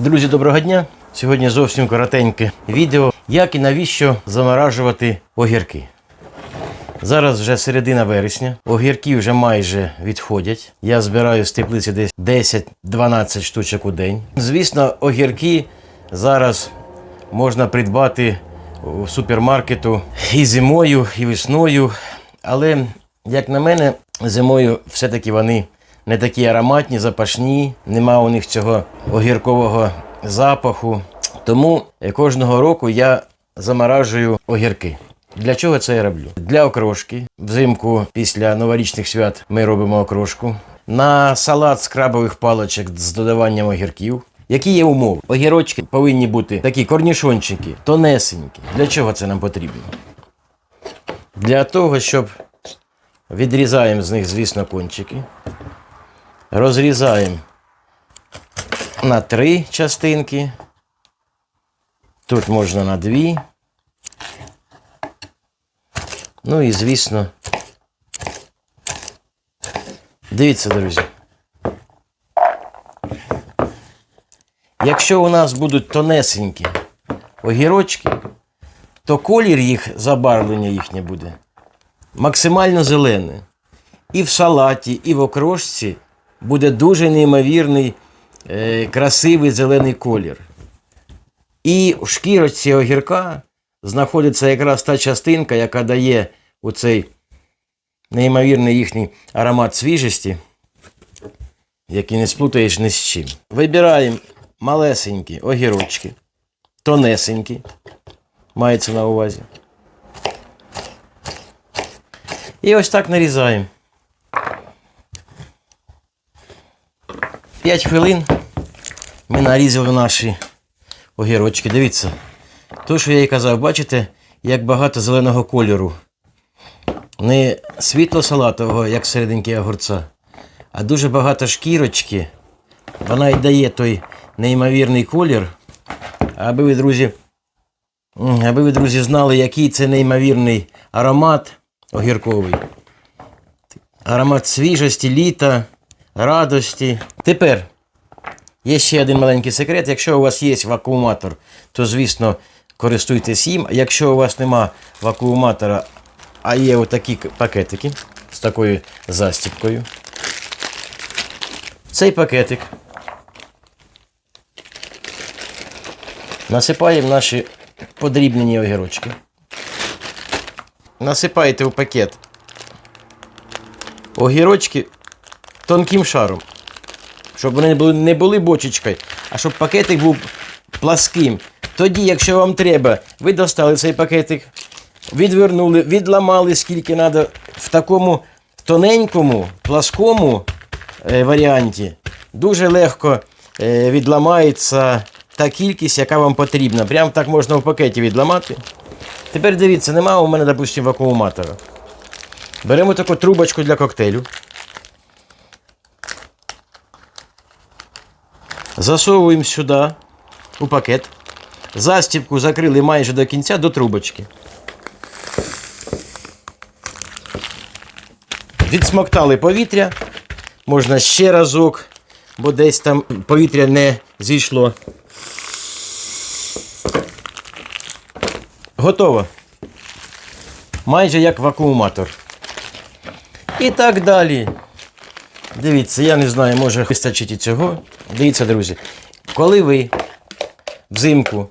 Друзі, доброго дня! Сьогодні зовсім коротеньке відео, як і навіщо заморажувати огірки. Зараз вже середина вересня, огірки вже майже відходять. Я збираю з теплиці десь 10-12 штучок у день. Звісно, огірки зараз можна придбати у супермаркету і зимою, і весною. Але, як на мене, зимою все-таки вони не такі ароматні, запашні, нема у них цього огіркового запаху. Тому е, кожного року я заморажую огірки. Для чого це я роблю? Для окрошки. Взимку після новорічних свят ми робимо окрошку. На салат з крабових паличок з додаванням огірків. Які є умови? Огірочки повинні бути такі корнішончики, тонесенькі. Для чого це нам потрібно? Для того, щоб відрізаємо з них, звісно, кончики. Розрізаємо на три частинки. Тут можна на дві. Ну і звісно. Дивіться, друзі. Якщо у нас будуть тонесенькі огірочки, то колір їх забарвлення їхнє буде максимально зелене. І в салаті, і в окрошці буде дуже неймовірний, е, красивий зелений колір. І в шкірочці огірка знаходиться якраз та частинка, яка дає у цей неймовірний їхній аромат свіжості, який не сплутаєш ні з чим. Вибираємо малесенькі огірочки, тонесенькі, мається на увазі. І ось так нарізаємо. 5 хвилин ми нарізали наші огірочки. Дивіться. То, що я і казав, бачите, як багато зеленого кольору. Не світло-салатового, як серединки огурця, а дуже багато шкірочки. Вона і дає той неймовірний колір. Аби ви, друзі, аби ви, друзі, знали, який це неймовірний аромат огірковий. Аромат свіжості, літа, радості. Тепер є ще один маленький секрет. Якщо у вас є вакууматор, то звісно користуйтесь їм. Якщо у вас нема вакууматора, а є отакі пакетики з такою застіпкою. Цей пакетик насипаємо наші подрібнені огірочки. Насипаєте в пакет огірочки тонким шаром щоб вони не були, не були бочечкою, а щоб пакетик був пласким. Тоді, якщо вам треба, ви достали цей пакетик, відвернули, відламали скільки треба в такому тоненькому, пласкому е, варіанті. Дуже легко е, відламається та кількість, яка вам потрібна. Прямо так можна в пакеті відламати. Тепер дивіться, немає у мене, допустимо, вакууматора. Беремо таку трубочку для коктейлю. Засовуємо сюди у пакет. Застібку закрили майже до кінця до трубочки. Відсмоктали повітря. Можна ще разок, бо десь там повітря не зійшло. Готово. Майже як вакууматор. І так далі. Дивіться, я не знаю, може вистачить і цього. Дивіться, друзі, коли ви взимку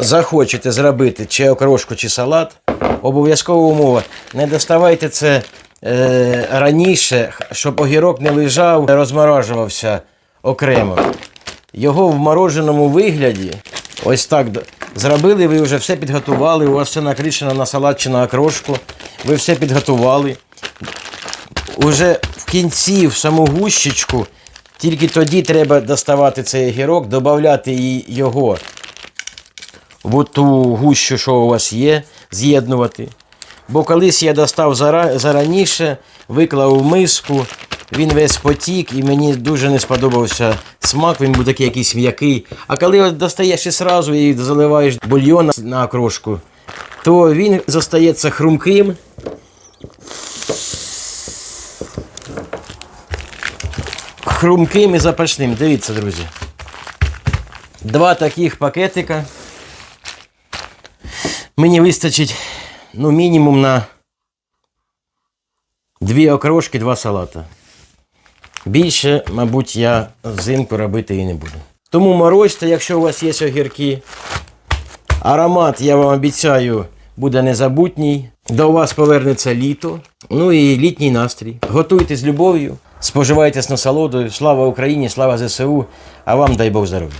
захочете зробити чи окрошку, чи салат, обов'язкова умова. Не доставайте це е, раніше, щоб огірок не лежав, не розморожувався окремо. Його в мороженому вигляді, ось так зробили, ви вже все підготували, у вас все накришено на салат чи на окрошку, ви все підготували уже в кінці, в саму гущечку, тільки тоді треба доставати цей огірок, додати його в ту гущу, що у вас є, з'єднувати. Бо колись я достав зараніше, виклав у миску, він весь потік і мені дуже не сподобався смак, він був такий якийсь м'який. А коли достаєш і сразу і заливаєш бульйон на окрошку, то він зостається хрумким. Хрумким і запашним. Дивіться, друзі. Два таких пакетика. Мені вистачить ну, мінімум на дві окрошки, два салата. Більше, мабуть, я взимку робити і не буду. Тому морозьте, якщо у вас є огірки. Аромат, я вам обіцяю, буде незабутній. До вас повернеться літо. Ну і літній настрій. Готуйте з любов'ю, споживайте з насолодою. Слава Україні, слава ЗСУ, а вам дай Бог здоров'я.